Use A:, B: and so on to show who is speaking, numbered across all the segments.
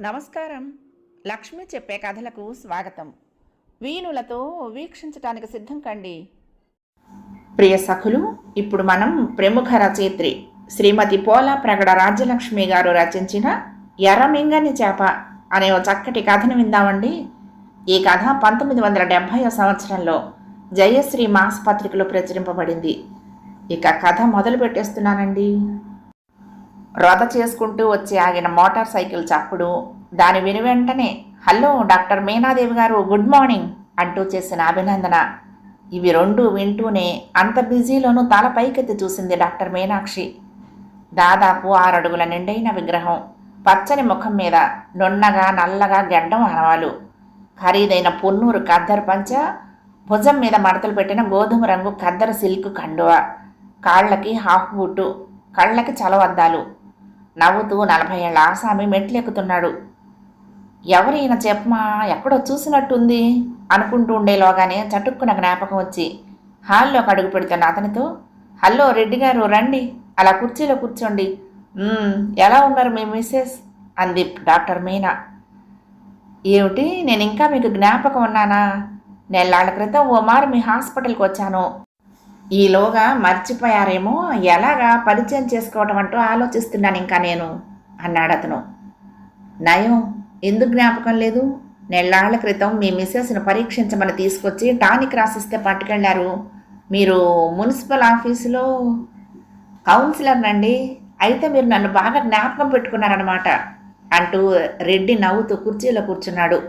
A: నమస్కారం. లక్ష్మి చెప్పే కథలకు స్వాగతం. వీణులతో వీక్షించటానికి సిద్ధం కండి. ప్రియ సఖులు ఇప్పుడు మనం ప్రముఖ రచయిత్రి శ్రీమతి పోలా ప్రగడ రాజ్యలక్ష్మి గారు రచించిన ఎర్రమింగని చేప అనే ఓ చక్కటి కథను విందామండి. ఈ కథ పంతొమ్మిది వందల డెబ్భై సంవత్సరంలో జయశ్రీ మాస్ పత్రికలో ప్రచురింపబడింది. ఇక కథ మొదలు పెట్టేస్తున్నానండి రోద చేసుకుంటూ వచ్చి ఆగిన మోటార్ సైకిల్ చప్పుడు. దాని విని వెంటనే హలో డాక్టర్ మీనాదేవి గారు గుడ్ మార్నింగ్ అంటూ చేసిన అభినందన. ఇవి రెండు వింటూనే అంత బిజీలోనూ తల పైకెత్తి చూసింది డాక్టర్ మీనాక్షి. దాదాపు ఆరడుగుల నిండైన విగ్రహం పచ్చని ముఖం మీద నున్నగా నల్లగా గెడ్డం అనవాలు ఖరీదైన పొన్నూరు కద్దరు పంచ భుజం మీద మడతలు పెట్టిన గోధుమ రంగు కద్దరు సిల్క్ కండువ. కాళ్ళకి హాఫ్ బూటు కళ్ళకి చలవద్దాలు నవ్వుతూ నలభై ఏళ్ళ ఆసామి మెట్లెక్కుతున్నాడు. ఎవరైనా చెప్పమా ఎక్కడో చూసినట్టుంది అనుకుంటూ ఉండేలోగానే చటుక్కున జ్ఞాపకం వచ్చి హాల్లోకి అడుగు పెడుతున్న అతనితో హలో రెడ్డి గారు రండి అలా కుర్చీలో కూర్చోండి. ఎలా ఉన్నారు మీ మిస్సెస్? అంది డాక్టర్ మీనా. ఏమిటి నేను ఇంకా మీకు జ్ఞాపకం ఉన్నానా? నెలాళ్ళ క్రితం ఓ మారు మీ హాస్పిటల్కి వచ్చాను. ఈలోగా మర్చిపోయారేమో ఎలాగా పరిచయం చేసుకోవటం అంటూ ఆలోచిస్తున్నాను ఇంకా నేను అన్నాడు అతను. నయం ఎందుకు జ్ఞాపకం లేదు? నెల్లాళ్ళ క్రితం మీ మిస్సెస్ను పరీక్షించమని తీసుకొచ్చి టానిక్ రాసిస్తే పట్టుకెళ్ళారు. మీరు మున్సిపల్ ఆఫీసులో కౌన్సిలర్నండి అయితే మీరు నన్ను బాగా జ్ఞాపకం పెట్టుకున్నారనమాట అంటూ రెడ్డి నవ్వుతూ కుర్చీలో కూర్చున్నాడు.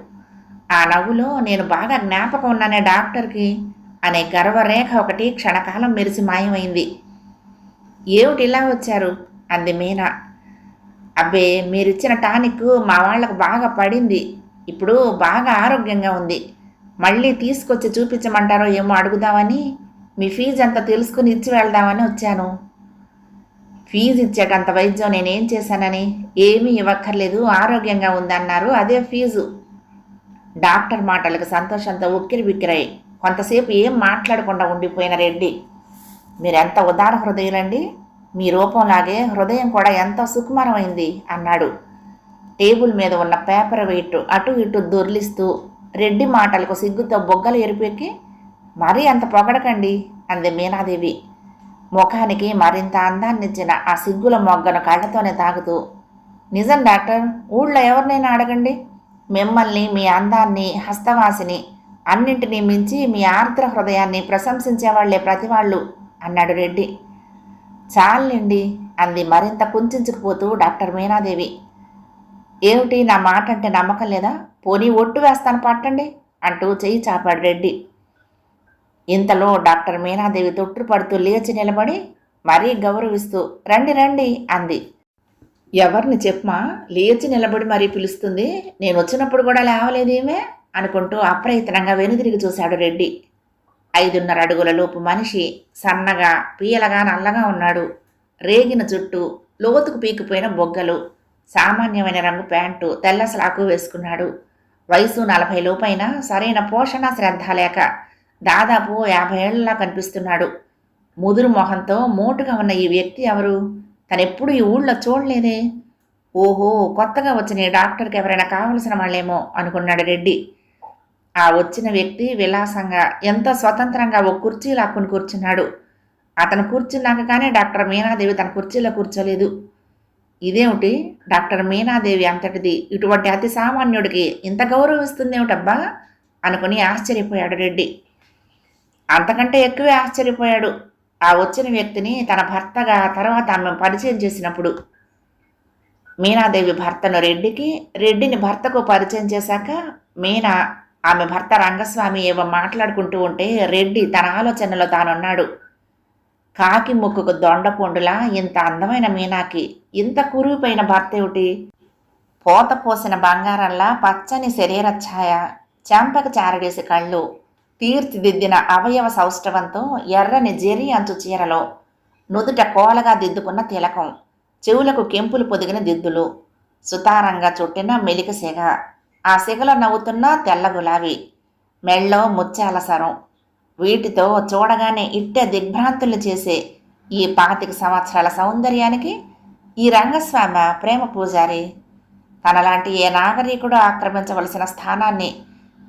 A: ఆ నవ్వులో నేను బాగా జ్ఞాపకం ఉన్నానే డాక్టర్కి. అనే గర్వరేఖ ఒకటి క్షణకాలం మెరిసి మాయమైంది. ఏమిటి ఇలా వచ్చారు? అంది మీనా. అబ్బే మీరిచ్చిన టానిక్ మా వాళ్ళకు బాగా పడింది. ఇప్పుడు బాగా ఆరోగ్యంగా ఉంది. మళ్ళీ తీసుకొచ్చి చూపించమంటారో ఏమో అడుగుదామని మీ ఫీజు అంతా తెలుసుకుని ఇచ్చి వెళ్దామని వచ్చాను. ఫీజు ఇచ్చేటంత వైద్యం నేనేం చేశానని? ఏమీ ఇవ్వక్కర్లేదు ఆరోగ్యంగా ఉందన్నారు అదే ఫీజు. డాక్టర్ మాటలకు సంతోషంతో ఉక్కిరి బిక్కిరాయి కొంతసేపు ఏం మాట్లాడకుండా ఉండిపోయిన రెడ్డి. మీరెంత ఉదార హృదయులండి? మీ రూపంలాగే హృదయం కూడా ఎంతో సుకుమారమైంది? అన్నాడు. టేబుల్ మీద ఉన్న పేపర్ వెయిట్ అటు ఇటు దొర్లిస్తూ రెడ్డి మాటలకు సిగ్గుతో బొగ్గలు ఎరిపెక్కి మరీ అంత పొగడకండి అంది మీనాదేవి. ముఖానికి మరింత అందాన్నిచ్చిన ఆ సిగ్గుల మొగ్గను కళ్ళతోనే తాగుతూ నిజం డాక్టర్ ఊళ్ళో ఎవరినైనా అడగండి. మిమ్మల్ని మీ అందాన్ని హస్తవాసిని అన్నింటినీ మించి మీ ఆర్ద్ర హృదయాన్ని ప్రశంసించేవాళ్ళే ప్రతివాళ్ళు అన్నాడు రెడ్డి. చాలండి అంది మరింత కుంచుకుపోతూ డాక్టర్ మీనాదేవి. ఏమిటి నా మాట అంటే నమ్మకం లేదా? పోనీ ఒట్టు వేస్తాను పట్టండి అంటూ చెయ్యి చాపాడు రెడ్డి. ఇంతలో డాక్టర్ మీనాదేవి తొట్టుపడుతూ లేచి నిలబడి మరీ గౌరవిస్తూ రండి రండి అంది. ఎవరిని చెప్పమా? లేచి నిలబడి మరీ పిలుస్తుంది. నేను వచ్చినప్పుడు కూడా లేవలేదేమే? అనుకుంటూ అప్రయత్నంగా వెనుదిరిగి చూశాడు రెడ్డి. ఐదున్నర అడుగుల లోపు మనిషి సన్నగా పీయలగా నల్లగా ఉన్నాడు. రేగిన జుట్టు లోతుకు పీకిపోయిన బొగ్గలు సామాన్యమైన రంగు ప్యాంటు తెల్ల స్లాకు వేసుకున్నాడు. వయసు నలభై లోపైన సరైన పోషణ శ్రద్ధ లేక దాదాపు యాభై ఏళ్ళలా కనిపిస్తున్నాడు. ముదురు మొహంతో మోటుగా ఉన్న ఈ వ్యక్తి ఎవరు? తనెప్పుడు ఈ ఊళ్ళో చూడలేదే? ఓహో కొత్తగా వచ్చిన డాక్టర్కి ఎవరైనా కావలసిన వాళ్ళేమో అనుకున్నాడు రెడ్డి. ఆ వచ్చిన వ్యక్తి విలాసంగా ఎంతో స్వతంత్రంగా ఓ కుర్చీ లాక్కుని కూర్చున్నాడు. అతను కూర్చున్నాక కానీ డాక్టర్ మీనాదేవి తన కుర్చీలో కూర్చోలేదు. ఇదేమిటి? డాక్టర్ మీనాదేవి అంతటిది. ఇటువంటి అతి సామాన్యుడికి ఇంత గౌరవిస్తుందేమిటబ్బా? అనుకుని ఆశ్చర్యపోయాడు రెడ్డి. అంతకంటే ఎక్కువే ఆశ్చర్యపోయాడు ఆ వచ్చిన వ్యక్తిని తన భర్తగా తర్వాత ఆమె పరిచయం చేసినప్పుడు. మీనాదేవి భర్తను రెడ్డికి రెడ్డిని భర్తకు పరిచయం చేశాక మీనా ఆమె భర్త రంగస్వామి ఏవో మాట్లాడుకుంటూ ఉంటే రెడ్డి తన ఆలోచనలో తానున్నాడు. కాకి ముక్కుకు దొండపొండులా ఇంత అందమైన మీనాకి ఇంత కురుపైన భర్త ఏమిటి? పోత పోసిన బంగారంలా పచ్చని శరీర ఛాయ చెంపక చారడేసి కళ్ళు తీర్చిదిద్దిన అవయవ సౌష్ఠవంతో ఎర్రని జెరి అంచు చీరలో నుదుట కోలగా దిద్దుకున్న తిలకం చెవులకు కెంపులు పొదిగిన దిద్దులు సుతారంగా చుట్టిన మెలికసెగ ఆ సెగలో నవ్వుతున్న తెల్ల గులాబీ మెళ్ళో ముత్యాల సరం. వీటితో చూడగానే ఇట్టే దిగ్భ్రాంతులు చేసే ఈ పాతిక సంవత్సరాల సౌందర్యానికి ఈ రంగస్వామి ప్రేమ పూజారి. తనలాంటి ఏ నాగరికుడు ఆక్రమించవలసిన స్థానాన్ని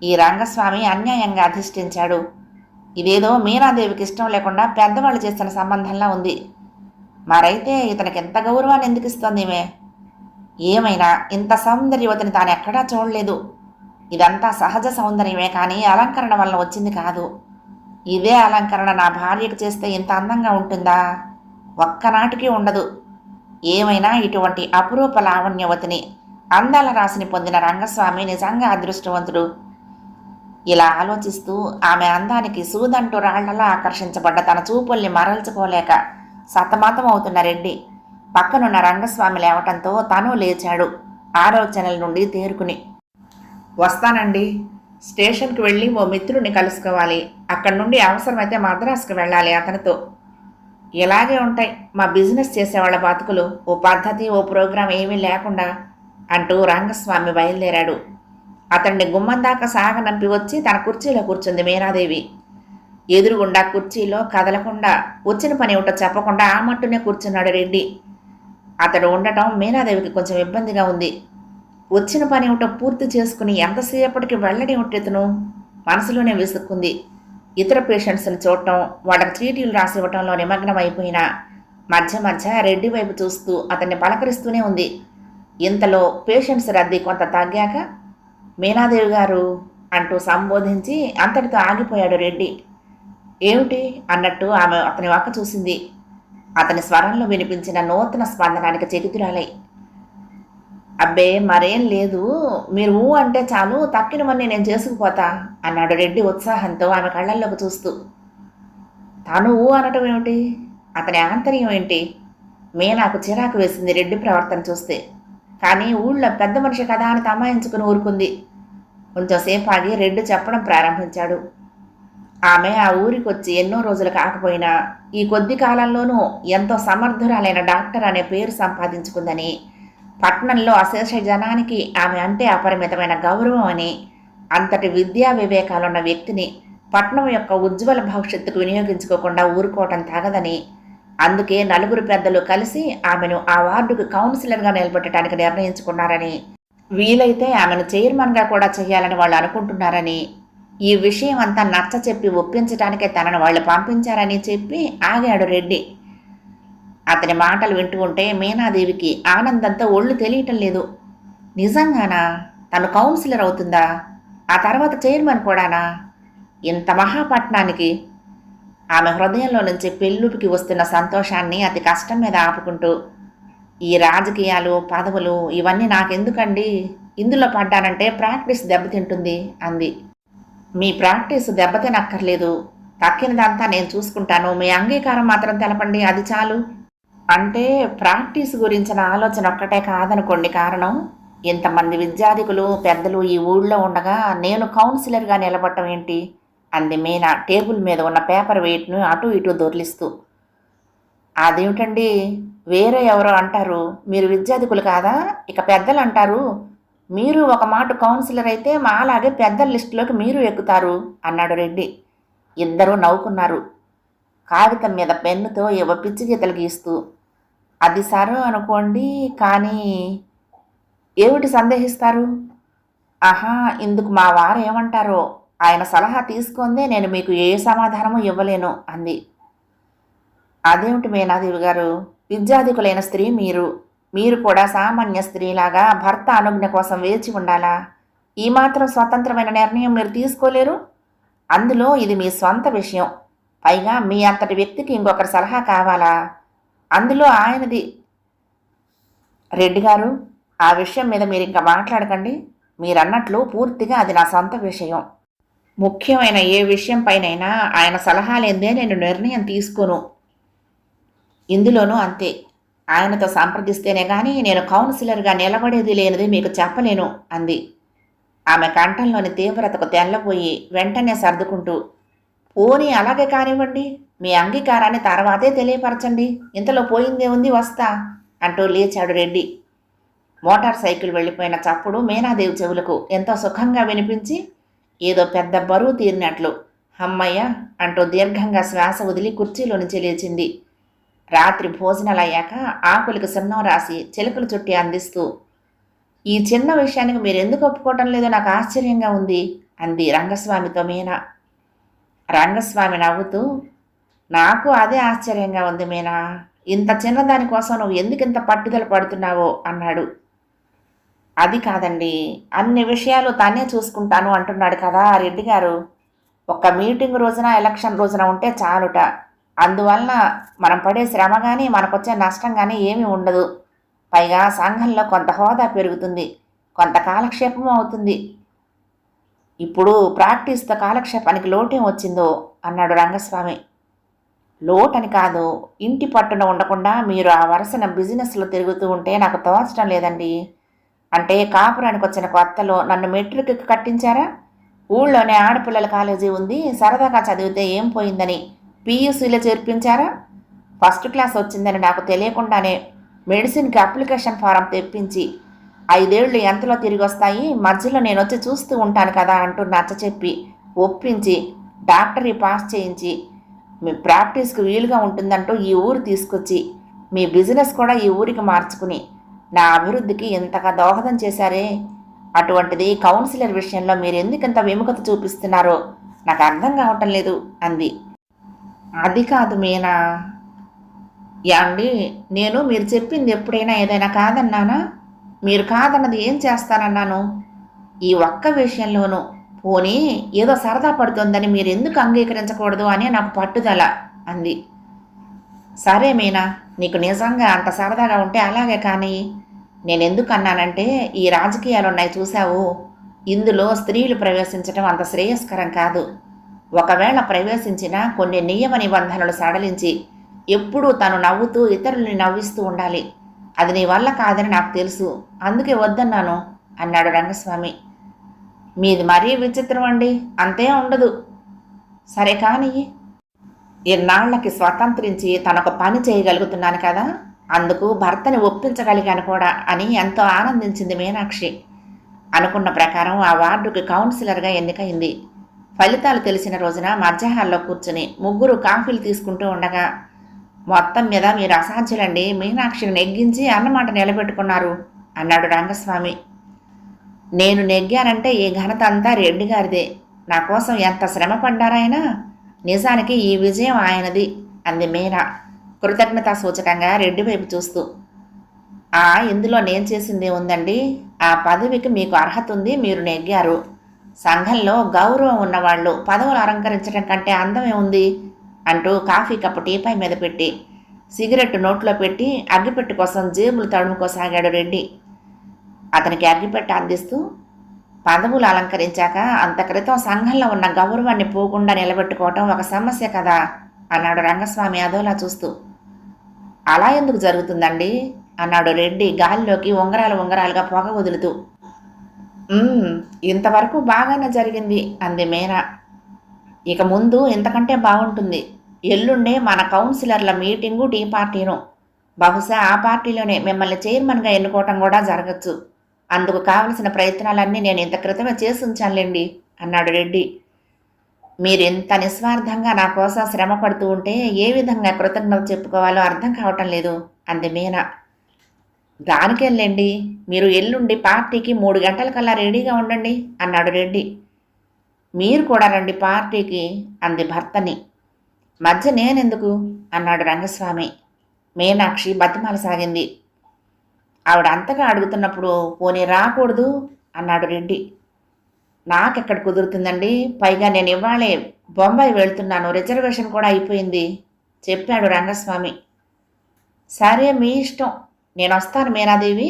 A: ఈ రంగస్వామి అన్యాయంగా అధిష్ఠించాడు. ఇదేదో మీనాదేవికి ఇష్టం లేకుండా పెద్దవాళ్ళు చేసిన సంబంధంలా ఉంది. మరైతే ఇతనికి ఎంత గౌరవాన్ని ఎందుకు ఇస్తుంది ఈమె? ఏమైనా ఇంత సౌందర్యవతిని తాను ఎక్కడా చూడలేదు. ఇదంతా సహజ సౌందర్యమే కానీ అలంకరణ వల్ల వచ్చింది కాదు. ఇదే అలంకరణ నా భార్యకు చేస్తే ఇంత అందంగా ఉంటుందా? ఒక్కనాటికి ఉండదు. ఏమైనా ఇటువంటి అపురూప లావణ్యవతిని అందాల రాశిని పొందిన రంగస్వామి నిజంగా అదృష్టవంతుడు. ఇలా ఆలోచిస్తూ ఆమె అందానికి సూదంటూ రాళ్ళలా ఆకర్షించబడ్డ తన చూపుల్ని మరల్చుకోలేక సతమతం అవుతున్న రెడ్డి పక్కనున్న రంగస్వామి లేవటంతో తను లేచాడు ఆలోచనల నుండి తేరుకుని. వస్తానండి. స్టేషన్కి వెళ్ళి ఓ మిత్రుడిని కలుసుకోవాలి. అక్కడి నుండి అవసరమైతే మద్రాసుకు వెళ్ళాలి అతనితో. ఇలాగే ఉంటాయి మా బిజినెస్ చేసేవాళ్ళ బతుకులు. ఓ పద్ధతి ఓ ప్రోగ్రాం ఏమీ లేకుండా అంటూ రంగస్వామి బయలుదేరాడు. అతన్ని గుమ్మం దాకా సాగనంపి వచ్చి తన కుర్చీలో కూర్చుంది మీనాదేవి ఎదురుగుండా కుర్చీలో కదలకుండా వచ్చిన పని ఏమిటో చెప్పకుండా ఆ మట్టునే కూర్చున్నాడు రెడ్డి. అతడు ఉండటం మీనాదేవికి కొంచెం ఇబ్బందిగా ఉంది. వచ్చిన పని ఏమిటో పూర్తి చేసుకుని ఎంతసేపటికి వెళ్ళని ఇతను? మనసులోనే విసుక్కుంది. ఇతర పేషెంట్స్ని చూడటం వాళ్ళకి చీటీలు రాసి ఇవ్వటంలో నిమగ్నం అయిపోయిన మధ్య మధ్య రెడ్డి వైపు చూస్తూ అతన్ని పలకరిస్తూనే ఉంది. ఇంతలో పేషెంట్స్ రద్దీ కొంత తగ్గాక మీనాదేవి గారు అంటూ సంబోధించి అంతటితో ఆగిపోయాడు రెడ్డి. ఏమిటి? అన్నట్టు ఆమె అతని వాక చూసింది. అతని స్వరంలో వినిపించిన నూతన స్పందనానికి చెగుతురాలై అబ్బే మరేం లేదు. మీరు ఊ అంటే చాలు తక్కినవన్నీ నేను చేసుకుపోతా అన్నాడు రెడ్డి ఉత్సాహంతో ఆమె కళ్ళల్లోకి చూస్తూ. తాను ఊ అనటం ఏమిటి? అతని ఆంతర్యం ఏంటి? మే నాకు చిరాకు వేసింది రెడ్డి ప్రవర్తన చూస్తే. కానీ ఊళ్ళో పెద్ద మనిషి కదా అని తమాయించుకుని ఊరుకుంది. కొంచెంసేపు ఆగి రెడ్డి చెప్పడం ప్రారంభించాడు. ఆమె ఆ ఊరికొచ్చి ఎన్నో రోజులు కాకపోయినా ఈ కొద్ది కాలంలోనూ ఎంతో సమర్థురాలైన డాక్టర్ అనే పేరు సంపాదించుకుందని పట్నంలో అశేష జనానికి ఆమె అంటే అపరిమితమైన గౌరవం అని అంతటి విద్యా వివేకాలున్న వ్యక్తిని పట్నం యొక్క ఉజ్వల భవిష్యత్తుకు వినియోగించుకోకుండా ఊరుకోవటం తగదని అందుకే నలుగురు పెద్దలు కలిసి ఆమెను ఆ వార్డుకు కౌన్సిలర్గా నిలబెట్టడానికి నిర్ణయించుకున్నారని వీలైతే ఆమెను చైర్మన్గా కూడా చేయాలని వాళ్ళు అనుకుంటున్నారని ఈ విషయం అంతా నచ్చ చెప్పి ఒప్పించడానికే తనను వాళ్ళు పంపించారని చెప్పి ఆగాడు రెడ్డి. అతని మాటలు వింటూ ఉంటే మీనాదేవికి ఆనందంతో ఒళ్ళు తెలియటం లేదు. నిజంగానా? తను కౌన్సిలర్ అవుతుందా? ఆ తర్వాత చైర్మన్ కూడానా? ఇంత మహాపట్నానికి? ఆమె హృదయంలో నుంచి పెళ్ళుపికి వస్తున్న సంతోషాన్ని అతి కష్టం మీద ఆపుకుంటూ ఈ రాజకీయాలు పదవులు ఇవన్నీ నాకెందుకండి? ఇందులో పడ్డానంటే ప్రాక్టీస్ దెబ్బతింటుంది అంది. మీ ప్రాక్టీస్ దెబ్బతినక్కర్లేదు. తక్కినదంతా నేను చూసుకుంటాను. మీ అంగీకారం మాత్రం తెలపండి. అది చాలు. అంటే ప్రాక్టీస్ గురించిన ఆలోచన ఒక్కటే కాదనుకోండి కారణం. ఇంతమంది విద్యార్థికులు పెద్దలు ఈ ఊళ్ళో ఉండగా నేను కౌన్సిలర్గా నిలబడటం ఏంటి? అంది మీనా టేబుల్ మీద ఉన్న పేపర్ వెయిట్ను అటు ఇటు దొర్లిస్తూ. అదేమిటండి? వేరే ఎవరో అంటారు. మీరు విద్యార్థికులు కాదా? ఇక పెద్దలు అంటారు మీరు ఒక మాట కౌన్సిలర్ అయితే మా అలాగే లిస్టులోకి మీరు ఎక్కుతారు అన్నాడు రెడ్డి. ఇద్దరూ నవ్వుకున్నారు. కాగితం మీద పెన్నుతో ఏవో పిచ్చి గీతలు గీస్తూ అది సరే అనుకోండి కానీ ఏమిటి సందేహిస్తారు? ఆహా ఇందుకు మా వారు ఏమంటారో? ఆయన సలహా తీసుకుందే నేను మీకు ఏ సమాధానము ఇవ్వలేను అంది. అదేమిటి మేనాదేవి గారు? విద్యాధికులైన స్త్రీ మీరు మీరు కూడా సామాన్య స్త్రీలాగా భర్త అనుజ్ఞ కోసం వేచి ఉండాలా? ఈ మాత్రం స్వతంత్రమైన నిర్ణయం మీరు తీసుకోలేరు? అందులో ఇది మీ స్వంత విషయం. పైగా మీ అంతటి వ్యక్తికి ఇంకొకరి సలహా కావాలా? అందులో ఆయనది. రెడ్డి గారు ఆ విషయం మీద మీరు ఇంకా మాట్లాడకండి. మీరన్నట్లు పూర్తిగా అది నా సొంత విషయం. ముఖ్యమైన ఏ విషయం పైనైనా ఆయన సలహా లేదే నేను నిర్ణయం తీసుకోను. ఇందులోనూ అంతే. ఆయనతో సంప్రదిస్తేనే కానీ నేను కౌన్సిలర్గా నిలబడేది లేనిది మీకు చెప్పలేను అంది. ఆమె కంఠంలోని తీవ్రతకు తెల్లబోయి వెంటనే సర్దుకుంటూ పోనీ అలాగే కానివ్వండి మీ అంగీకారాన్ని తర్వాతే తెలియపరచండి. ఇంతలో పోయిందే ఉంది వస్తా అంటూ లేచాడు రెడ్డి. మోటార్ సైకిల్ వెళ్ళిపోయిన చప్పుడు మీనాదేవి చెవులకు ఎంతో సుఖంగా వినిపించి ఏదో పెద్ద బరువు తీరినట్లు అమ్మయ్య అంటూ దీర్ఘంగా శ్వాస వదిలి కుర్చీలో నుంచి లేచింది. రాత్రి భోజనాలు అయ్యాక ఆకులకు సున్నం రాసి చిలుకలు చుట్టి అందిస్తూ ఈ చిన్న విషయానికి మీరు ఎందుకు ఒప్పుకోవటం లేదో నాకు ఆశ్చర్యంగా ఉంది అంది రంగస్వామితో మీనా. రంగస్వామి నవ్వుతూ నాకు అదే ఆశ్చర్యంగా ఉంది మీనా. ఇంత చిన్నదాని కోసం నువ్వు ఎందుకు ఇంత పట్టుదల పడుతున్నావో అన్నాడు. అది కాదండి. అన్ని విషయాలు తానే చూసుకుంటాను అంటున్నాడు కదా ఆ రెడ్డి గారు. ఒక మీటింగ్ రోజున ఎలక్షన్ రోజున ఉంటే చాలుట. అందువలన మనం పడే శ్రమ కానీ మనకొచ్చే నష్టం కానీ ఏమీ ఉండదు. పైగా సంఘంలో కొంత హోదా పెరుగుతుంది. కొంత కాలక్షేపం అవుతుంది. ఇప్పుడు ప్రాక్టీస్తో కాలక్షేపానికి లోటేం వచ్చిందో అన్నాడు రంగస్వామి. లోటని కాదు ఇంటి పట్టున ఉండకుండా మీరు ఆ వరుసన బిజినెస్లో తిరుగుతూ ఉంటే నాకు తోచడం లేదండి. అంటే కాపురానికి వచ్చిన కొత్తలో నన్ను మెట్రిక్ కట్టించారా? ఊళ్ళోనే ఆడపిల్లల కాలేజీ ఉంది సరదాగా చదివితే ఏం పోయిందని. పీయూసీలో చేర్పించారా? ఫస్ట్ క్లాస్ వచ్చిందని నాకు తెలియకుండానే మెడిసిన్కి అప్లికేషన్ ఫారం తెప్పించి ఐదేళ్ళు ఎంతలో తిరిగి వస్తాయి? మధ్యలో నేను వచ్చి చూస్తూ ఉంటాను కదా అంటూ నచ్చ చెప్పి ఒప్పించి డాక్టరీ పాస్ చేయించి మీ ప్రాక్టీస్కి వీలుగా ఉంటుందంటూ ఈ ఊరు తీసుకొచ్చి మీ బిజినెస్ కూడా ఈ ఊరికి మార్చుకుని నా అభివృద్ధికి ఇంతగా దోహదం చేశారే? అటువంటిది కౌన్సిలర్ విషయంలో మీరు ఎందుకు ఇంత విముఖత చూపిస్తున్నారో నాకు అర్థం కావటం లేదు అంది. అది కాదు మీనా. యాండి నేను మీరు చెప్పింది ఎప్పుడైనా ఏదైనా కాదన్నానా? మీరు కాదన్నది ఏం చేస్తానన్నాను? ఈ ఒక్క విషయంలోనూ పోనీ ఏదో సరదా పడుతుందని మీరు ఎందుకు అంగీకరించకూడదు అని నాకు పట్టుదల అంది. సరే మీనా నీకు నిజంగా అంత సరదాగా ఉంటే అలాగే కానీ నేను ఎందుకు అన్నానంటే ఈ రాజకీయాలు ఉన్నాయి చూసావు ఇందులో స్త్రీలు ప్రవేశించడం అంత శ్రేయస్కరం కాదు. ఒకవేళ ప్రవేశించినా కొన్ని నియమ నిబంధనలు సడలించి ఎప్పుడూ తను నవ్వుతూ ఇతరుల్ని నవ్విస్తూ ఉండాలి. అది నీ వల్ల కాదని నాకు తెలుసు. అందుకే వద్దన్నాను అన్నాడు రంగస్వామి. మీది మరీ విచిత్రం అండి. అంతే ఉండదు. సరే కానీ ఇన్నాళ్ళకి స్వతంత్రించి తనొక పని చేయగలుగుతున్నాను కదా. అందుకు భర్తని ఒప్పించగలిగాను కూడా అని ఎంతో ఆనందించింది మీనాక్షి. అనుకున్న ప్రకారం ఆ వార్డుకి కౌన్సిలర్గా ఎన్నికైంది. ఫలితాలు తెలిసిన రోజున మధ్యాహ్నంలో కూర్చుని ముగ్గురు కాఫీలు తీసుకుంటూ ఉండగా మొత్తం మీద మీరు అసాధ్యులండి. మీనాక్షిని నెగ్గించి అన్నమాట నిలబెట్టుకున్నారు అన్నాడు రంగస్వామి. నేను నెగ్గానంటే ఈ ఘనత అంతా రెడ్డి గారిదే. నా కోసం ఎంత శ్రమ పడ్డారాయనా? నిజానికి ఈ విజయం ఆయనది అంది మీనా కృతజ్ఞతా సూచకంగా రెడ్డి వైపు చూస్తూ. ఆ ఇందులో నేను చేసింది ఉందండి. ఆ పదవికి మీకు అర్హత ఉంది మీరు నెగ్గారు. సంఘంలో గౌరవం ఉన్నవాళ్ళు పదవులు అలంకరించడం కంటే అందమే ఉంది అంటూ కాఫీ కప్పు టీపై మీద పెట్టి సిగరెట్ నోట్లో పెట్టి అగ్గిపెట్టు కోసం జేబులు తడుముకోసాగాడు రెడ్డి. అతనికి అగ్గిపెట్ట అందిస్తూ పదవులు అలంకరించాక అంత క్రితం సంఘంలో ఉన్న గౌరవాన్ని పోకుండా నిలబెట్టుకోవటం ఒక సమస్య కదా అన్నాడు రంగస్వామి అదోలా చూస్తూ. అలా ఎందుకు జరుగుతుందండి? అన్నాడు రెడ్డి గాలిలోకి ఉంగరాలు ఉంగరాలుగా పొగ వదులుతూ. ఇంతవరకు బాగానే జరిగింది అంది మీనా. ఇక ముందు ఇంతకంటే బాగుంటుంది. ఎల్లుండే మన కౌన్సిలర్ల మీటింగు టీ పార్టీను. బహుశా ఆ పార్టీలోనే మిమ్మల్ని చైర్మన్గా ఎన్నుకోవటం కూడా జరగచ్చు. అందుకు కావలసిన ప్రయత్నాలన్నీ నేను ఇంత క్రితమే చేసి ఉంచానులేండి అన్నాడు రెడ్డి. మీరు ఇంత నిస్వార్థంగా నా కోసం శ్రమ పడుతూ ఉంటే ఏ విధంగా కృతజ్ఞత చెప్పుకోవాలో అర్థం కావటం లేదు అంది మీనా. దానికెళ్ళండి. మీరు ఎల్లుండి పార్టీకి మూడు గంటల కల్లా రెడీగా ఉండండి అన్నాడు రెడ్డి. మీరు కూడా రండి పార్టీకి అంది భర్తని. మధ్య నేనెందుకు? అన్నాడు రంగస్వామి. మీనాక్షి బతిమాల సాగింది. ఆవిడ అంతగా అడుగుతున్నప్పుడు పోనీ రాకూడదు అన్నాడు రెడ్డి. నాకెక్కడ కుదురుతుందండి? పైగా నేను ఇవ్వాలే బొంబాయి వెళ్తున్నాను రిజర్వేషన్ కూడా అయిపోయింది చెప్పాడు రంగస్వామి. సరే మీ ఇష్టం నేను వస్తాను మీనాదేవి.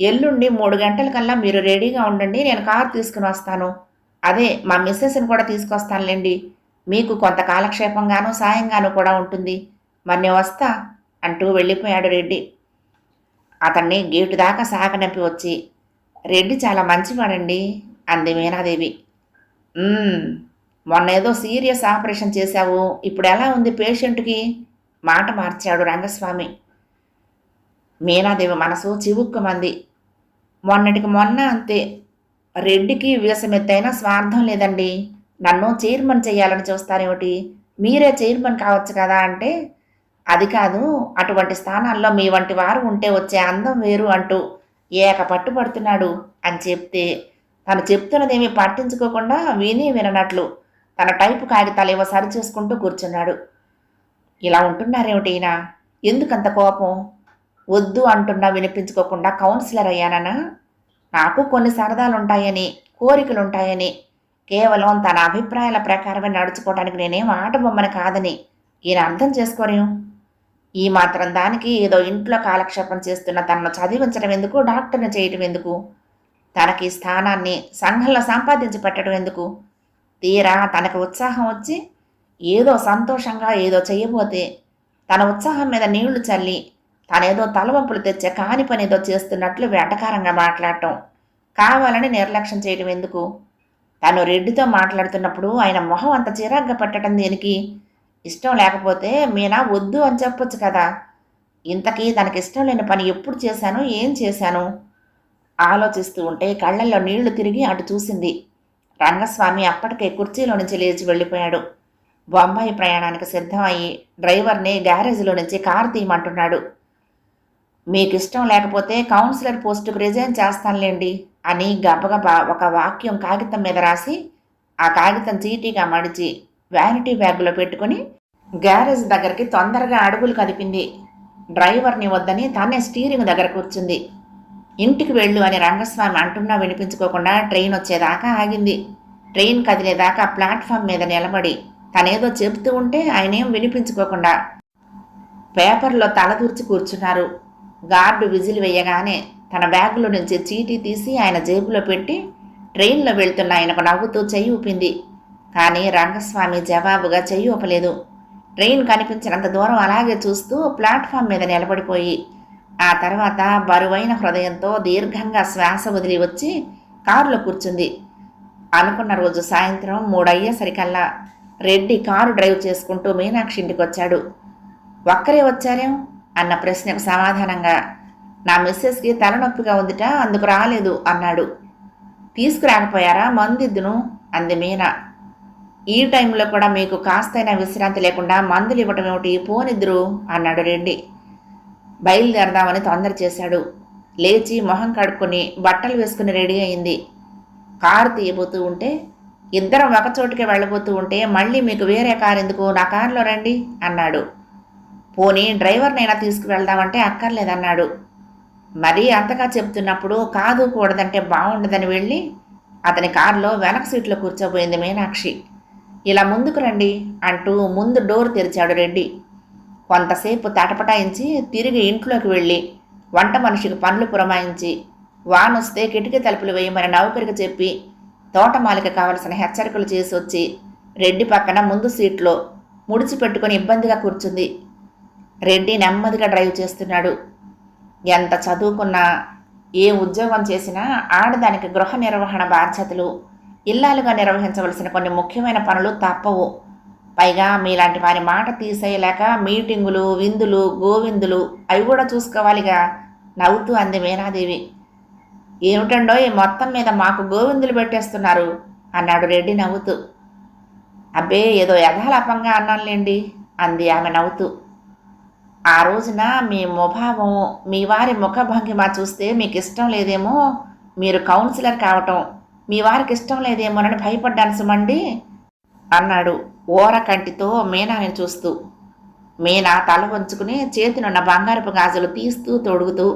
A: ఎల్లుండి మూడు గంటల కల్లా మీరు రెడీగా ఉండండి నేను కారు తీసుకుని వస్తాను. అదే మా మిస్సెస్ని కూడా తీసుకొస్తానులేండి. మీకు కొంత కాలక్షేపంగాను సాయంగాను కూడా ఉంటుంది. మరి నేను వస్తా అంటూ వెళ్ళిపోయాడు రెడ్డి. అతన్ని గేటు దాకా సాగనంపి వచ్చి రెడ్డి చాలా మంచివాడండి అంది మీనాదేవి. మొన్న ఏదో సీరియస్ ఆపరేషన్ చేశావు. ఇప్పుడు ఎలా ఉంది పేషెంట్కి? మాట మార్చాడు రంగస్వామి. మీనాదేవి మనసు చివుక్కుమంది. మొన్నటికి మొన్న అంతే. రెడ్డికి వీసమెత్తైనా స్వార్థం లేదండి. నన్ను చైర్మన్ చేయాలని చూస్తారేమిటి? మీరే చైర్మన్ కావచ్చు కదా అంటే అది కాదు. అటువంటి స్థానాల్లో మీ వంటి వారు ఉంటే వచ్చే అందం వేరు అంటూ ఏక పట్టుబడుతున్నాడు అని చెప్తే తను చెప్తున్నదేమీ పట్టించుకోకుండా విని విననట్లు తన టైపు కాగితాలు ఏవో సరిచేసుకుంటూ కూర్చున్నాడు. ఇలా ఉంటున్నారేమిటి ఈయన? ఎందుకంత కోపం? వద్దు అంటున్నా వినిపించుకోకుండా కౌన్సిలర్ అయ్యానన్నా నాకు కొన్ని సరదాలు ఉంటాయని కోరికలు ఉంటాయని కేవలం తన అభిప్రాయాల ప్రకారమే నడుచుకోవడానికి నేనేం ఆట బొమ్మను కాదని. ఈయన అర్థం చేసుకోలేం ఈ మాత్రం దానికి ఏదో ఇంట్లో కాలక్షేపం చేస్తున్న తనను చదివించడం ఎందుకు డాక్టర్ని చేయటం ఎందుకు? తనకి స్థానాన్ని సంఘంలో సంపాదించి పెట్టడం ఎందుకు? తీరా తనకు ఉత్సాహం వచ్చి ఏదో సంతోషంగా ఏదో చేయబోతే తన ఉత్సాహం మీద నీళ్ళు చల్లి తనేదో తలవంపులు తెచ్చే కాని పనేదో ఏదో చేస్తున్నట్లు వెటకారంగా మాట్లాడటం. కావాలని నిర్లక్ష్యం చేయడం ఎందుకు? తను రెడ్డితో మాట్లాడుతున్నప్పుడు ఆయన మొహం అంత చిరాగ్గా పెట్టడం దేనికి? ఇష్టం లేకపోతే మీనా వద్దు అని చెప్పొచ్చు కదా. ఇంతకీ తనకి ఇష్టం లేని పని ఎప్పుడు చేశాను? ఏం చేశాను? ఆలోచిస్తూ ఉంటే కళ్ళల్లో నీళ్ళు తిరిగి అటు చూసింది. రంగస్వామి అప్పటికే కుర్చీలో నుంచి లేచి వెళ్ళిపోయాడు. బొంబాయి ప్రయాణానికి సిద్ధమయ్యి డ్రైవర్ని గ్యారేజ్లో నుంచి కారు తీయమంటున్నాడు. మీకు ఇష్టం లేకపోతే కౌన్సిలర్ పోస్టుకు రిజైన్ చేస్తానులేండి అని గబగబా ఒక వాక్యం కాగితం మీద రాసి ఆ కాగితం చీటీగా మడిచి వ్యానిటీ బ్యాగులో పెట్టుకుని గ్యారేజ్ దగ్గరికి తొందరగా అడుగులు కదిపింది. డ్రైవర్ని వద్దని తానే స్టీరింగ్ దగ్గర కూర్చుంది. ఇంటికి వెళ్ళు అని రంగస్వామి అంటున్నా వినిపించుకోకుండా ట్రైన్ వచ్చేదాకా ఆగింది. ట్రైన్ కదిలేదాకా ప్లాట్ఫామ్ మీద నిలబడి తనేదో చెబుతూ ఉంటే ఆయనేం వినిపించుకోకుండా పేపర్లో తలదూర్చి కూర్చున్నారు. గార్డు విజిల్ వేయగానే తన బ్యాగులో నుంచి చీటీ తీసి ఆయన జేబులో పెట్టి ట్రైన్లో వెళ్తున్న ఆయనకు నవ్వుతూ చెయ్యి ఊపింది. కానీ రంగస్వామి జవాబుగా చెయ్యి ఊపలేదు. ట్రైన్ కనిపించినంత దూరం అలాగే చూస్తూ ప్లాట్ఫామ్ మీద నిలబడిపోయి ఆ తర్వాత బరువైన హృదయంతో దీర్ఘంగా శ్వాస వదిలి వచ్చి కారులో కూర్చుంది. అనుకున్న రోజు సాయంత్రం మూడయ్యేసరికల్లా రెడ్డి కారు డ్రైవ్ చేసుకుంటూ మీనాక్షి ఇంటికి వచ్చాడు ఒక్కరే వచ్చారేం? అన్న ప్రశ్నకు సమాధానంగా నా మిస్సెస్కి తలనొప్పిగా ఉందిట అందుకు రాలేదు అన్నాడు. తీసుకురాకపోయారా? మందిద్దును అంది మీనా. ఈ టైంలో కూడా మీకు కాస్తైనా విశ్రాంతి లేకుండా మందులు ఇవ్వటం ఏమిటి? పోనిద్దురు అన్నాడు రెడ్డి బయలుదేరదామని తొందర చేశాడు. లేచి మొహం కడుక్కొని బట్టలు వేసుకుని రెడీ అయింది. కారు తీయబోతూ ఉంటే ఇద్దరం ఒకచోటికి వెళ్ళబోతూ ఉంటే మళ్ళీ మీకు వేరే కారు ఎందుకు? నా కారులో రండి అన్నాడు. పోనీ డ్రైవర్నైనా తీసుకువెళ్దామంటే అక్కర్లేదన్నాడు. మరీ అంతగా చెప్తున్నప్పుడు కాదు కూడదంటే బాగుండదని వెళ్ళి అతని కారులో వెనక సీట్లో కూర్చోబోయింది మీనాక్షి. ఇలా ముందుకు రండి అంటూ ముందు డోర్ తెరిచాడు రెడ్డి. కొంతసేపు తటపటాయించి తిరిగి ఇంట్లోకి వెళ్ళి వంట మనిషికి పనులు పురమాయించి వానొస్తే కిటికీ తలుపులు వేయమని నౌకరికి చెప్పి తోటమాలిక కావలసిన హెచ్చరికలు చేసి వచ్చి రెడ్డి పక్కన ముందు సీట్లో ముడిచిపెట్టుకొని ఇబ్బందిగా కూర్చుంది. రెడ్డి నెమ్మదిగా డ్రైవ్ చేస్తున్నాడు. ఎంత చదువుకున్నా ఏ ఉద్యోగం చేసినా ఆడదానికి గృహ నిర్వహణ బాధ్యతలు ఇల్లాలుగా నిర్వహించవలసిన కొన్ని ముఖ్యమైన పనులు తప్పవు. పైగా మీలాంటి వారి మాట తీసేయలేక మీటింగులు విందులు గోవిందులు అవి కూడా చూసుకోవాలిగా. నవ్వుతూ అంది మీనాదేవి. ఏమిటండో ఈ మొత్తం మీద మాకు గోవిందులు పెట్టేస్తున్నారు అన్నాడు రెడ్డి నవ్వుతూ. అబ్బే ఏదో యథాలాపంగా అన్నానులేండి అంది ఆమె నవ్వుతూ. ఆ రోజున మీ ముభావం మీ వారి ముఖభంగిమ చూస్తే మీకు ఇష్టం లేదేమో మీరు కౌన్సిలర్ కావటం మీ వారికి ఇష్టం లేదేమోనని భయపడ్డాను సుమండి అన్నాడు ఓర కంటితో మీనాని చూస్తూ. మీనా తల వంచుకుని చేతినున్న బంగారపు గాజులు తీస్తూ తొడుగుతూ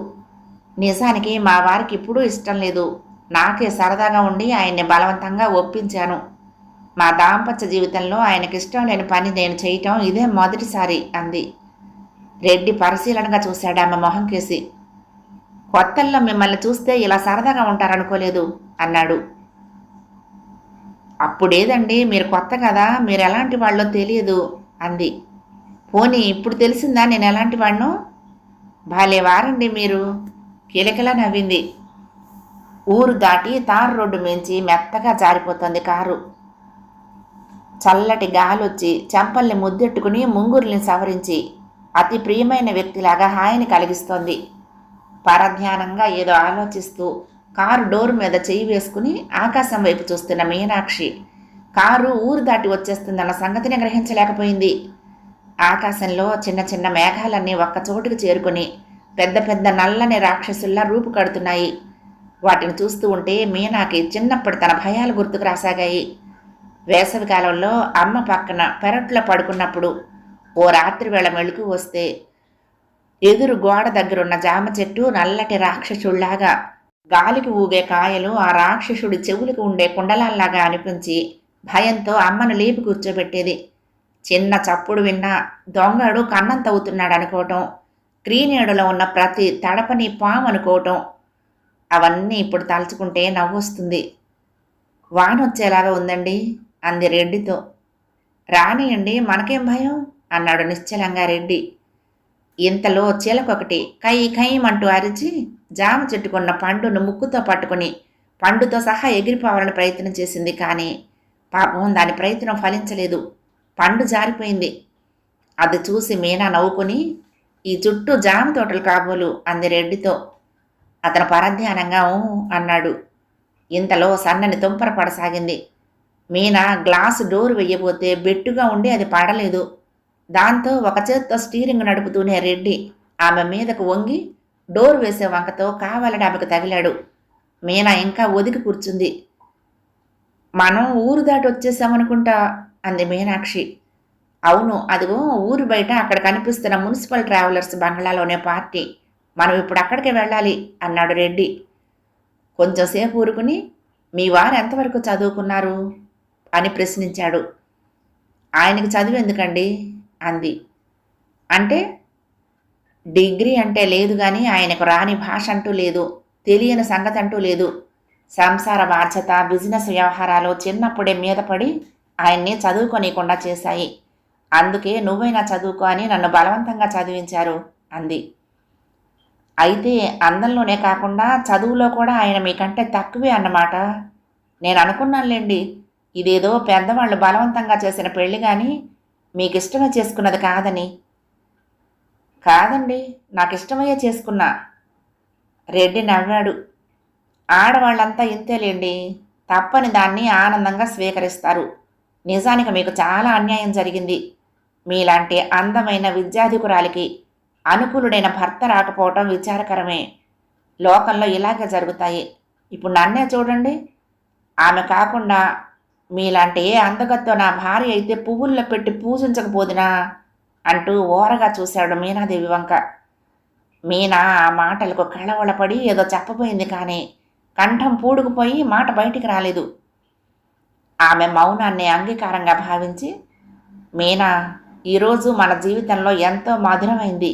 A: నిజానికి మా వారికి ఇప్పుడు ఇష్టం లేదు నాకే సరదాగా ఉండి ఆయన్ని బలవంతంగా ఒప్పించాను. మా దాంపత్య జీవితంలో ఆయనకి ఇష్టం లేని పని నేను చేయటం ఇదే మొదటిసారి అంది. రెడ్డి పరిశీలనగా చూశాడామె మొహం కేసి కొత్తల్లో మిమ్మల్ని చూస్తే ఇలా సరదాగా ఉంటారనుకోలేదు అన్నాడు. అప్పుడేదండి మీరు కొత్త కదా మీరు ఎలాంటి వాళ్ళో తెలియదు అంది. పోనీ ఇప్పుడు తెలిసిందా నేను ఎలాంటి వాడిను భలే వారండి మీరు కిలకిలా నవ్వింది. ఊరు దాటి తారు రోడ్డు మించి మెత్తగా జారిపోతుంది కారు. చల్లటి గాలొచ్చి చెంపల్ని ముద్దెట్టుకుని ముంగురుల్ని సవరించి అతి ప్రియమైన వ్యక్తిలాగా హాయిని కలిగిస్తోంది. పరధ్యానంగా ఏదో ఆలోచిస్తూ కారు డోర్ మీద చెయ్యి వేసుకుని ఆకాశం వైపు చూస్తున్న మీనాక్షి కారు ఊరు దాటి వచ్చేస్తుందన్న సంగతిని గ్రహించలేకపోయింది. ఆకాశంలో చిన్న చిన్న మేఘాలన్నీ ఒక్క చోటుకు చేరుకుని పెద్ద పెద్ద నల్లని రాక్షసుల్లా రూపు కడుతున్నాయి. వాటిని చూస్తూ ఉంటే మీనాకి చిన్నప్పటి తన భయాలు గుర్తుకు రాసాగాయి. వేసవికాలంలో అమ్మ పక్కన పెరట్లో పడుకున్నప్పుడు ఓ రాత్రి వేళ మెళుకు వస్తే ఎదురు గోడ దగ్గరున్న జామ చెట్టు నల్లటి రాక్షసుళ్ళాగా గాలికి ఊగే కాయలు ఆ రాక్షసుడి చెవులకు ఉండే కుండలాల్లాగా అనిపించి భయంతో అమ్మను లేపి కూర్చోబెట్టేది. చిన్న చప్పుడు విన్నా దొంగడు కన్నం తవ్వుతున్నాడు అనుకోవటం క్రీనేడులో ఉన్న ప్రతి తడపని పాము అనుకోవటం అవన్నీ ఇప్పుడు తలుచుకుంటే నవ్వొస్తుంది. వానొచ్చేలాగా ఉందండి అంది రెడ్డితో. రానియండి మనకేం భయం? అన్నాడు నిశ్చలంగా రెడ్డి. ఇంతలో చిలకొకటి కై కైమంటూ అరిచి జామ చెట్టుకున్న పండును ముక్కుతో పట్టుకుని పండుతో సహా ఎగిరిపోవాలని ప్రయత్నం చేసింది కానీ పాపం దాని ప్రయత్నం ఫలించలేదు. పండు జారిపోయింది. అది చూసి మీనా నవ్వుకుని ఈ చుట్టూ జామ తోటలు కాబోలు అంది రెడ్డితో. అతను పరధ్యానంగా ఊ అన్నాడు. ఇంతలో సన్నని తుంపర పడసాగింది మీనా గ్లాసు డోర్ వెయ్యబోతే బెట్టుగా ఉండి అది పడలేదు. దాంతో ఒక చేత్తో స్టీరింగ్ నడుపుతూనే రెడ్డి ఆమె మీదకు వంగి డోర్ వేసే వంకతో కావాలని ఆమెకు తగిలాడు. మీనా ఇంకా ఒదిగి కూర్చుంది. మనం ఊరు దాటి వచ్చేసామనుకుంటా? అంది మీనాక్షి. అవును అదిగో ఊరు బయట అక్కడ కనిపిస్తున్న మున్సిపల్ ట్రావెలర్స్ బంగ్లాలోనే పార్టీ. మనం ఇప్పుడు అక్కడికే వెళ్ళాలి అన్నాడు రెడ్డి. కొంచెంసేపు ఊరుకుని మీ వారు ఎంతవరకు చదువుకున్నారు? అని ప్రశ్నించాడు. ఆయనకి చదువు ఎందుకండి? అంది. అంటే డిగ్రీ అంటే లేదు కానీ ఆయనకు రాని భాష అంటూ లేదు తెలియని సంగతి అంటూ లేదు. సంసార బాధ్యత బిజినెస్ వ్యవహారాలు చిన్నప్పుడే మీద పడి ఆయన్ని చదువుకోనీయకుండా చేశాయి. అందుకే నువ్వైనా చదువుకో అని నన్ను బలవంతంగా చదివించారు అంది. అయితే అందంలోనే కాకుండా చదువులో కూడా ఆయన మీకంటే తక్కువే అన్నమాట. నేను అనుకున్నానులేండి ఇదేదో పెద్దవాళ్ళు బలవంతంగా చేసిన పెళ్ళి కానీ మీకు ఇష్టమే చేసుకున్నది కాదని. కాదండి నాకు ఇష్టమయ్యే చేసుకున్నా. రెడ్డి నవ్వాడు. ఆడవాళ్ళంతా ఇంతేలేండి తప్పని దాన్ని ఆనందంగా స్వీకరిస్తారు. నిజానికి మీకు చాలా అన్యాయం జరిగింది. మీలాంటి అందమైన విద్యాధికురాలికి అనుకూలుడైన భర్త రాకపోవటం విచారకరమే. లోకంలో ఇలాగే జరుగుతాయి. ఇప్పుడు నన్నే చూడండి. ఆమె కాకుండా మీలాంటి ఏ అందగత్తో నా భార్య అయితే పువ్వుల్లో పెట్టి పూజించకపోదునా? అంటూ ఓరగా చూశాడు మీనాదేవి వంక. మీనా ఆ మాటలకు కళవళపడి ఏదో చెప్పబోయింది కానీ కంఠం పూడుకుపోయి మాట బయటికి రాలేదు. ఆమె మౌనాన్ని అంగీకారంగా భావించి మీనా ఈరోజు మన జీవితంలో ఎంతో మధురమైంది.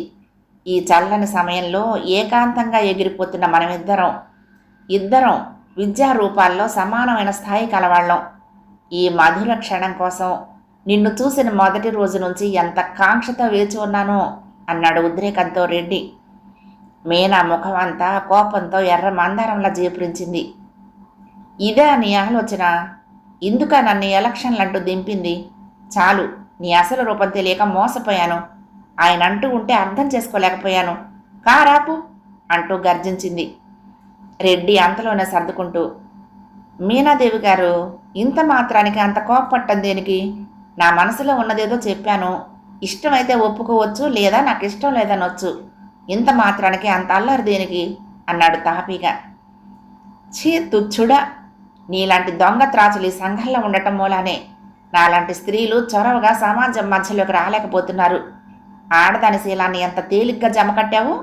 A: ఈ చల్లని సమయంలో ఏకాంతంగా ఎగిరిపోతున్న మనమిద్దరం ఇద్దరం విద్యా రూపాల్లో సమానమైన స్థాయి కలవాళ్ళం. ఈ మధుర క్షణం కోసం నిన్ను చూసిన మొదటి రోజు నుంచి ఎంత కాంక్షతో వేచి ఉన్నానో అన్నాడు ఉద్రేకంతో రెడ్డి. మీనా ముఖం అంతా కోపంతో ఎర్ర మందారంలా జీపురించింది. ఇదే నీ ఆలోచన? ఇందుక నన్ను ఎలక్షన్లంటూ దింపింది. చాలు నీ అసలు రూపం తెలియక మోసపోయాను. ఆయన అంటూ ఉంటే అర్థం చేసుకోలేకపోయాను. కారాపు అంటూ గర్జించింది. రెడ్డి అంతలోనే సర్దుకుంటూ మీనాదేవి గారు ఇంత మాత్రానికి అంత కోపపట్టం దేనికి? నా మనసులో ఉన్నదేదో చెప్పాను. ఇష్టమైతే ఒప్పుకోవచ్చు లేదా నాకు ఇష్టం లేదనొచ్చు. ఇంత మాత్రానికి అంత అల్లరి దేనికి? అన్నాడు తాపీగా ఛీ తుచ్చుడా! నీలాంటి దొంగ త్రాచులు ఈ సంఘంలో ఉండటం మూలానే. నాలాంటి స్త్రీలు చొరవగా సమాజం మధ్యలోకి రాలేకపోతున్నారు. ఆడదాని శీలాన్ని ఎంత తేలిగ్గా జమకట్టావు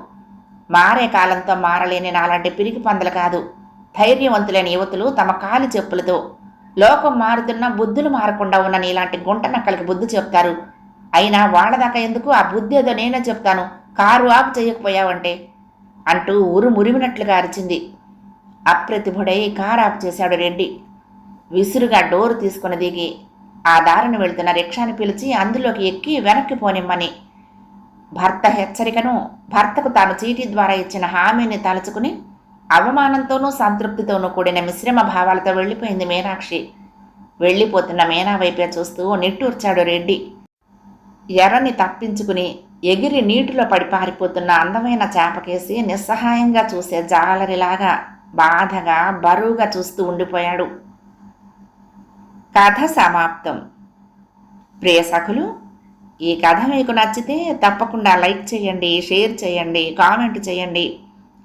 A: మారే కాలంతో మారలేని నాలాంటి పిరికి పందలు కాదు. ధైర్యవంతులైన యువతులు తమ కాలి చెప్పులతో లోకం మారుతున్న బుద్ధులు మారకుండా ఉన్న నీలాంటి గుంట నక్కలకి బుద్ధి చెప్తారు. అయినా వాళ్ళదాకా ఎందుకు? ఆ బుద్ధి ఏదో నేనే చెప్తాను. కారు ఆపు చేయకపోయావంటే? అంటూ ఊరు మురిమినట్లుగా అరిచింది. అప్రతిభుడై కారు ఆపు చేశాడు రెడ్డి. విసురుగా డోరు తీసుకుని దిగి ఆ దారిని వెళ్తున్న రిక్షాని పిలిచి అందులోకి ఎక్కి వెనక్కి పోనిమ్మని. భర్త హెచ్చరికను భర్తకు తాను చీటీ ద్వారా ఇచ్చిన హామీని తలుచుకుని అవమానంతోనూ సంతృప్తితోనూ కూడిన మిశ్రమ భావాలతో వెళ్ళిపోయింది మీనాక్షి. వెళ్ళిపోతున్న మీనా వైపే చూస్తూ నిట్టూర్చాడు రెడ్డి. ఎర్రని తప్పించుకుని ఎగిరి నీటిలో పడి పారిపోతున్న అందమైన చేపకేసి నిస్సహాయంగా చూసే జాలరిలాగా బాధగా బరువుగా చూస్తూ ఉండిపోయాడు. కథ సమాప్తం. ప్రియ సఖులు ఈ కథ మీకు నచ్చితే తప్పకుండా లైక్ చేయండి షేర్ చేయండి కామెంట్ చేయండి.